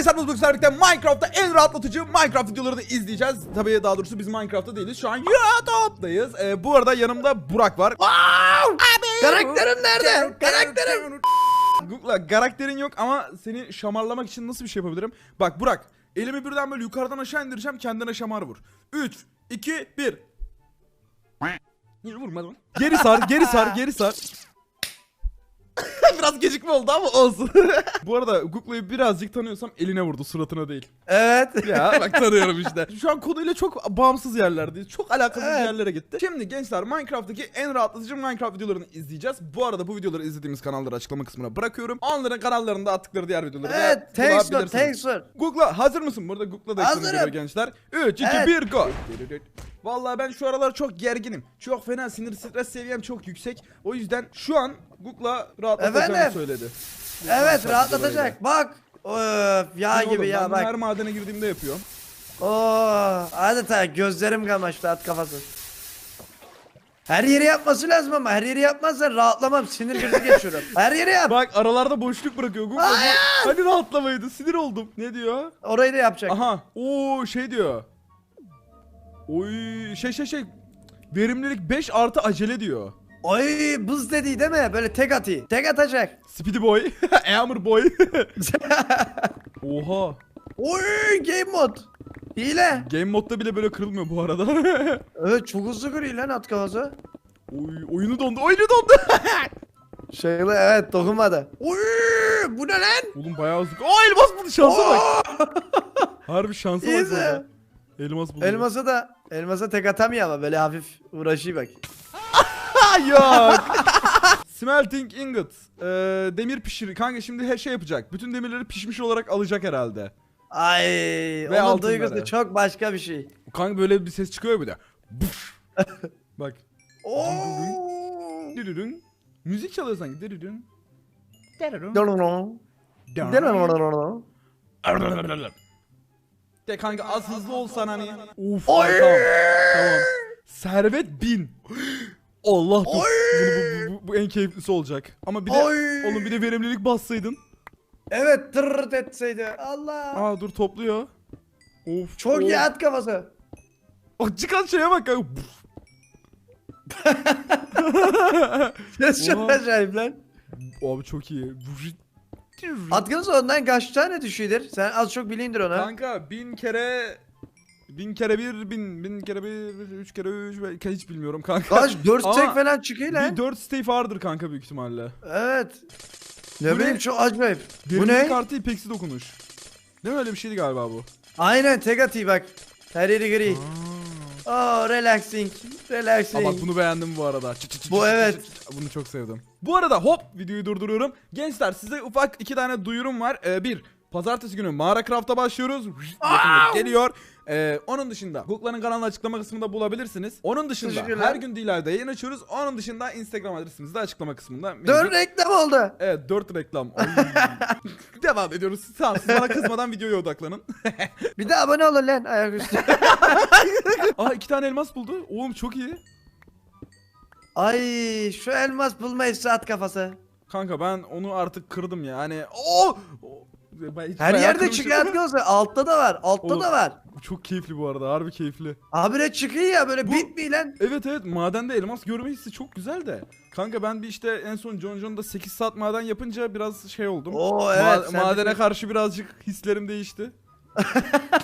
hesabımız bu birlikte Minecraft'ta en rahatlatıcı Minecraft videolarını izleyeceğiz. Tabii daha doğrusu biz Minecraft'ta değiliz. Şu an YouTube'dayız. Ee, bu arada yanımda Burak var. Karakterim nerede? Karakterim. Google'a karakterin yok ama seni şamarlamak için nasıl bir şey yapabilirim? Bak Burak, elimi birden böyle yukarıdan aşağı indireceğim, kendine şamar vur. 3, 2, 1. Niye vurmadın? Geri sar, geri sar, geri sar. Biraz gecikme oldu ama olsun. Bu arada Google'ı birazcık tanıyorsam eline vurdu, suratına değil. Evet. Ya bak tanıyorum işte. Şu an konuyla çok bağımsız yerlerdeyiz. Çok alakasız Evet. yerlere gitti. Şimdi gençler Minecraft'taki en rahatlatıcı Minecraft videolarını izleyeceğiz. Bu arada bu videoları izlediğimiz kanalları açıklama kısmına bırakıyorum. Onların kanallarında attıkları diğer videoları Evet. da Thanks Lord. Thanks Lord. Google'a hazır mısın? Burada Google'da ekranı Hazırım. görüyor gençler. 3, 2, Evet. 1, go. Vallahi ben şu aralar çok gerginim. Çok fena sinir stres seviyem çok yüksek. O yüzden şu an Google'a rahatlatacağını Efendim? söyledi. Evet rahatlatacak. Bak. Öf yağ Oğlum, gibi ben ya Her bak. madene girdiğimde yapıyorum. Oo, adeta gözlerim kamaştı at kafası. Her yeri yapması lazım ama her yeri yapmazsan rahatlamam sinir krizi geçiyorum. Her yeri yap. Bak aralarda boşluk bırakıyor. Google Hayır. hani rahatlamaydı. Sinir oldum. Ne diyor? Orayı da yapacak. Aha. Oo şey diyor. Oy şey şey şey. Verimlilik 5 artı acele diyor. Oy buz dediği değil mi? Böyle tek atı. Tek atacak. Speedy boy. Hammer boy. Oha. Oy game mod. Hile. Game modda bile böyle kırılmıyor bu arada. Evet çok hızlı kırıyor lan at kafası. Oy, oyunu dondu. Oyunu dondu. Şöyle evet dokunmadı. Oy bu ne lan? Oğlum bayağı hızlı. Aa elmas buldu şansa bak. Harbi şansa bak. Elmas buldu. Elmasa da elmasa tek atamıyor ama böyle hafif uğraşıyor bak. Yok. Smelting ingot. Ee, demir pişir. Kanka şimdi her şey yapacak. Bütün demirleri pişmiş olarak alacak herhalde. Ay Ve onun altınları. duygusu çok başka bir şey. Kanka böyle bir ses çıkıyor bir de. Buf. Bak. Oo. Dürürün. Müzik çalıyor sanki. Dürürün. Dürürün. De kanka az hızlı olsan hani. Uf. Oy. Tamam. Tamam. Servet bin. Allah dur. Bunu, bu, bu, bu en keyiflisi olacak. Ama bir de Oy. oğlum bir de verimlilik bassaydın. Evet tırırt etseydi. Allah. Aa dur topluyor. Of. Çok iyi at kafası. Bak çıkan şeye bak kanka. Buf. Ses çok Oha. acayip lan. Abi çok iyi. At kafası ondan kaç tane düşüyordur? Sen az çok bilindir ona. Kanka bin kere bin kere bir bin bin kere bir üç kere üç ben hiç bilmiyorum kanka. Kaç? 4 Ama tek falan çıkıyor lan. Bir dört stay vardır kanka büyük ihtimalle. Evet. Ne Bu bileyim ne? çok acayip. Bu ne? artı ipeksi dokunuş. Değil mi öyle bir şeydi galiba bu? Aynen tek atıyor bak. Her yeri gri. Oh relaxing. Relaxing. Aa bak bunu beğendim bu arada. Çıt çıt çıt Bu çıt çıt evet. çıt. Bunu çok sevdim. Bu arada hop videoyu durduruyorum. Gençler size ufak iki tane duyurum var. Ee, bir Pazartesi günü Mağara Craft'a başlıyoruz. Geliyor. Ee, onun dışında Google'ların kanalını açıklama kısmında bulabilirsiniz. Onun dışında her gün Dilay'da yayın açıyoruz. Onun dışında Instagram adresimizi de açıklama kısmında. Dört reklam oldu. Evet 4 reklam. Devam ediyoruz. Tamam siz bana kızmadan videoya odaklanın. Bir de abone olun lan ayaküstü. Aa iki tane elmas buldu. Oğlum çok iyi. Ay şu elmas bulmayı saat kafası. Kanka ben onu artık kırdım ya. Hani o Ben hiç Her bayağı yerde çıkıyor at kafası. Altta da var. Altta Oğlum. da var. Çok keyifli bu arada. Harbi keyifli. Habire çıkıyor ya böyle Bu- bitmiyor lan. Evet evet madende elmas görme hissi çok güzel de. Kanka ben bir işte en son John John'da 8 saat maden yapınca biraz şey oldum. Oo evet. Ma- sen madene de- karşı birazcık hislerim değişti.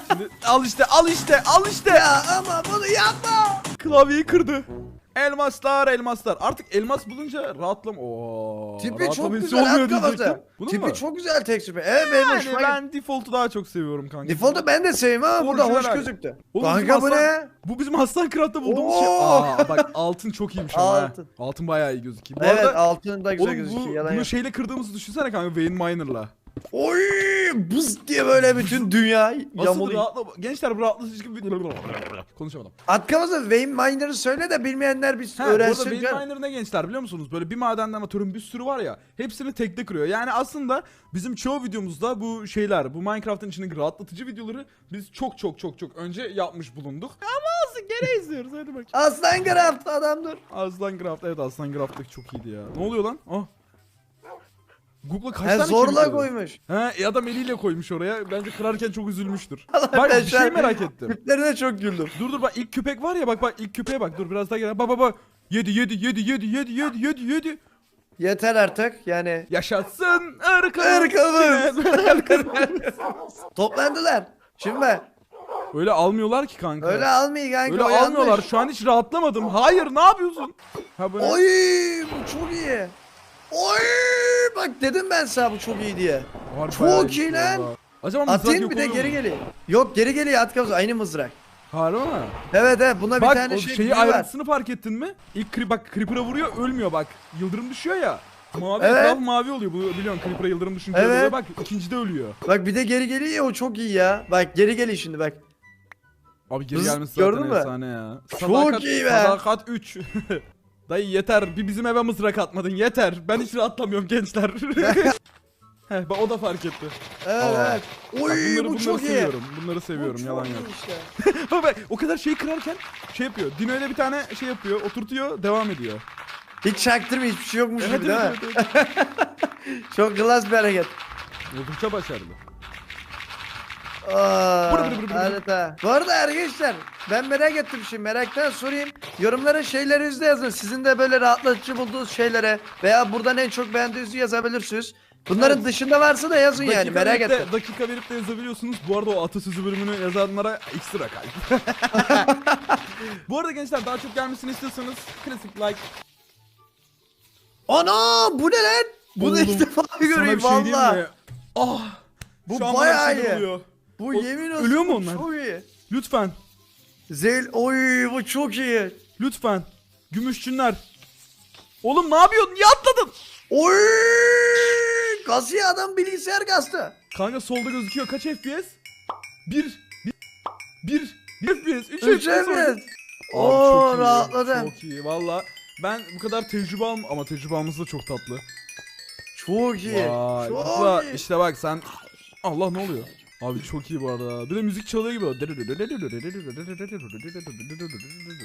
Şimdi al işte al işte al işte. Ya ama bunu yapma. Klavyeyi kırdı. Elmaslar elmaslar. Artık elmas bulunca rahatlam. Oo. Tipi çok güzel olmuyor diyecektim. Bunun Tipi mu? çok güzel tekstür. Evet benim Yani hoşuma ben default'u daha çok seviyorum kanka. Default'u ben de seveyim ama burada hoş hali. gözüktü. Oğlum Kanka bu ne? Bu bizim Aslan Craft'ta bulduğumuz şey. Oo. Aa bak altın çok iyiymiş ama. Altın. Altın. Bayağı iyi gözüküyor. Bu Evet arada altın da güzel oğlum gözüküyor. bu, bunu şeyle kırdığımızı düşünsene kanka Wayne Miner'la. Oy buz diye böyle bütün dünya yamuluyor. rahatla... Gençler bu rahatlatıcı gibi... Konuşamadım. At kafası Wayne Miner'ı söyle de bilmeyenler bir Ha, öğrensin. Wayne canım. Miner ne gençler biliyor musunuz? Böyle bir madenden atıyorum bir sürü var ya. Hepsini tekte kırıyor. Yani aslında bizim çoğu videomuzda bu şeyler, bu Minecraft'ın içindeki rahatlatıcı videoları biz çok çok çok çok önce yapmış bulunduk. Ama olsun gene izliyoruz hadi bakayım. Aslan Craft adam dur. Aslan Craft evet Aslan Craft'taki çok iyiydi ya. Ne oluyor lan? Ah. Google'a kaç He tane zorla koydu? koymuş. He e adam eliyle koymuş oraya. Bence kırarken çok üzülmüştür. Bak ben bir şey merak ettim. Tiplerine çok güldüm. Dur dur bak ilk köpek var ya bak bak ilk köpeğe bak dur biraz daha gel. Bak bak bak. Yedi yedi yedi yedi yedi yedi yedi yedi. Yeter artık yani. Yaşasın ırkımız. Irkımız. Toplandılar. Şimdi Öyle almıyorlar ki kanka. öyle almayın kanka. Öyle o yanlış. almıyorlar. Şu an hiç rahatlamadım. Hayır ne yapıyorsun? Ha böyle. Oy bu çok iyi. Oy bak dedim ben sana bu çok iyi diye. Var çok iyi lan. valla. Acaba mızrak Atayım yok bir de oluyor geri mu? geliyor. Yok geri geliyor at kafası aynı mızrak. Harbi mi? Evet evet buna bir Bak tane o şey şeyi var. ayrıntısını fark ettin mi? İlk kri bak Creeper'a vuruyor ölmüyor bak. Yıldırım düşüyor ya. Mavi Evet. etraf mavi oluyor. Bu biliyorsun Creeper'a yıldırım düşünce Evet. oluyor. Bak ikincide ölüyor. Bak bir de geri geliyor ya o çok iyi ya. Bak geri geliyor şimdi bak. Abi geri Hız- gelmesi zaten gördün mü? efsane ya. Çok iyi be. Sadakat 3. Dayı yeter. Bir bizim eve mızrak atmadın. Yeter. Ben hiç rahatlamıyorum gençler. Heh, bak o da fark etti. Evet. Bak Oy bunları, bu bunları çok iyi. seviyorum. Bunları Bu seviyorum. çok Yalan iyi yok. işte. Bak bak o kadar şeyi kırarken şey yapıyor. Dino ile bir tane şey yapıyor. Oturtuyor. Devam ediyor. Hiç çaktırma hiçbir şey yokmuş Evet, gibi değil evet, mi? evet, evet. Çok klas bir hareket. Oldukça başarılı. Aa, harita. Bu arada arkadaşlar ben merak ettim şimdi meraktan sorayım. Yorumlara şeylerinizi de yazın. Sizin de böyle rahatlatıcı bulduğunuz şeylere veya buradan en çok beğendiğinizi yazabilirsiniz. Bunların Evet. dışında varsa da yazın yani Dakika merak verip de- ettim. dakika verip de yazabiliyorsunuz. Bu arada o atasözü bölümünü yazanlara ekstra kalp. Bu arada gençler daha çok gelmesini istiyorsanız klasik like. Ana bu ne lan? Bunu Oğlum, ilk defa Sana bir göreyim şey diyeyim valla. mi? Ah! Bu Şu an bana bayağı şeyler iyi. oluyor. Bu O- yemin olsun ölüyor mu onlar? Çok iyi. Lütfen. Zel oy bu çok iyi. Lütfen. Gümüşçünler. Oğlum ne yapıyorsun? Niye atladın? Oy! Gazı adam bilgisayar gazdı. Kanka solda gözüküyor. Kaç FPS? 1 1 1 1 FPS. 3 Üç FPS. Abi Oo çok iyi, rahatladım. Çok iyi valla. Ben bu kadar tecrübe alm ama tecrübe alması da çok tatlı. Çok iyi. Vay. çok iyi. işte bak sen Allah ne oluyor? Abi çok iyi bu arada. Bir de müzik çalıyor gibi.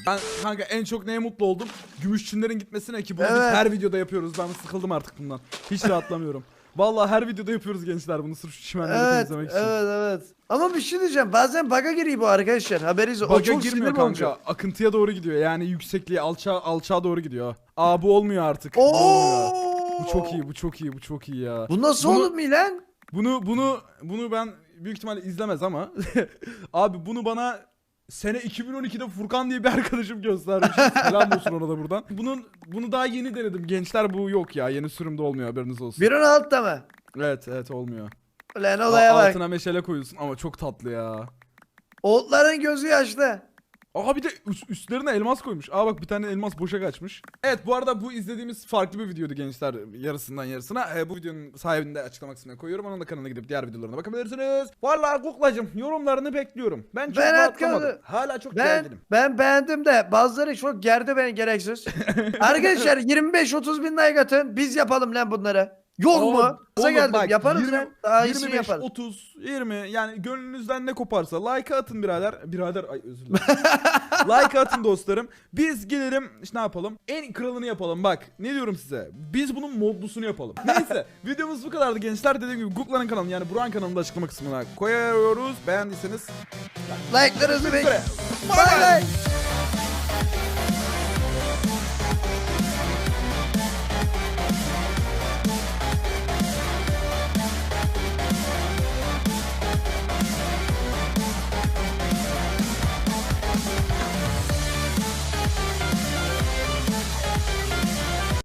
Ben kanka en çok neye mutlu oldum? Gümüşçünlerin gitmesine ki bunu biz Evet. her videoda yapıyoruz. Ben sıkıldım artık bundan. Hiç rahatlamıyorum. Vallahi her videoda yapıyoruz gençler bunu sırf şu çimenleri Evet, temizlemek için. evet, evet. Ama bir şey diyeceğim. Bazen bug'a giriyor bu arkadaşlar. Haberiniz o Baga girmiyor kanka. Akıntıya doğru gidiyor. Yani yüksekliğe, alçağa, alçağa doğru gidiyor. Aa bu olmuyor artık. Bu olmuyor. Oo! Bu çok iyi, bu çok iyi, bu çok iyi ya. Bu nasıl Bunu- olur mu lan? Bunu bunu bunu ben büyük ihtimalle izlemez ama abi bunu bana sene 2012'de Furkan diye bir arkadaşım göstermiş. Selam olsun ona da buradan. Bunun bunu daha yeni denedim. Gençler bu yok ya. Yeni sürümde olmuyor haberiniz olsun. Bir on altta mı? Evet evet olmuyor. Ulan A- olaya bak. altına meşale koyuyorsun ama çok tatlı ya. Oğutların gözü yaşlı. Aa bir de üst- üstlerine elmas koymuş. Aa bak bir tane elmas boşa kaçmış. Evet bu arada bu izlediğimiz farklı bir videoydu gençler yarısından yarısına. Ee, bu videonun sahibini de açıklama kısmına koyuyorum. Onun da kanalına gidip diğer videolarına bakabilirsiniz. Vallahi Kuklacım yorumlarını bekliyorum. Ben çok Ben rahatlamadım. atkalı- Hala çok Ben gerginim. ben beğendim de bazıları çok gerdi beni gereksiz. Arkadaşlar 25-30 bin like atın. Biz yapalım lan bunları. Yok mu? Oğlum geldim. bak, yaparız 20 lan. Daha iyisini 25, yaparız. 30, 20 yani gönlünüzden ne koparsa like atın birader. Birader ay özür dilerim. like atın dostlarım. Biz gelelim işte ne yapalım? En kralını yapalım bak. Ne diyorum size? Biz bunun modlusunu yapalım. Neyse videomuz bu kadardı gençler. Dediğim gibi Google'ların kanalını yani Buran kanalını da açıklama kısmına koyuyoruz. Beğendiyseniz Like'larınızı üzere. bekliyorum. Bay bay.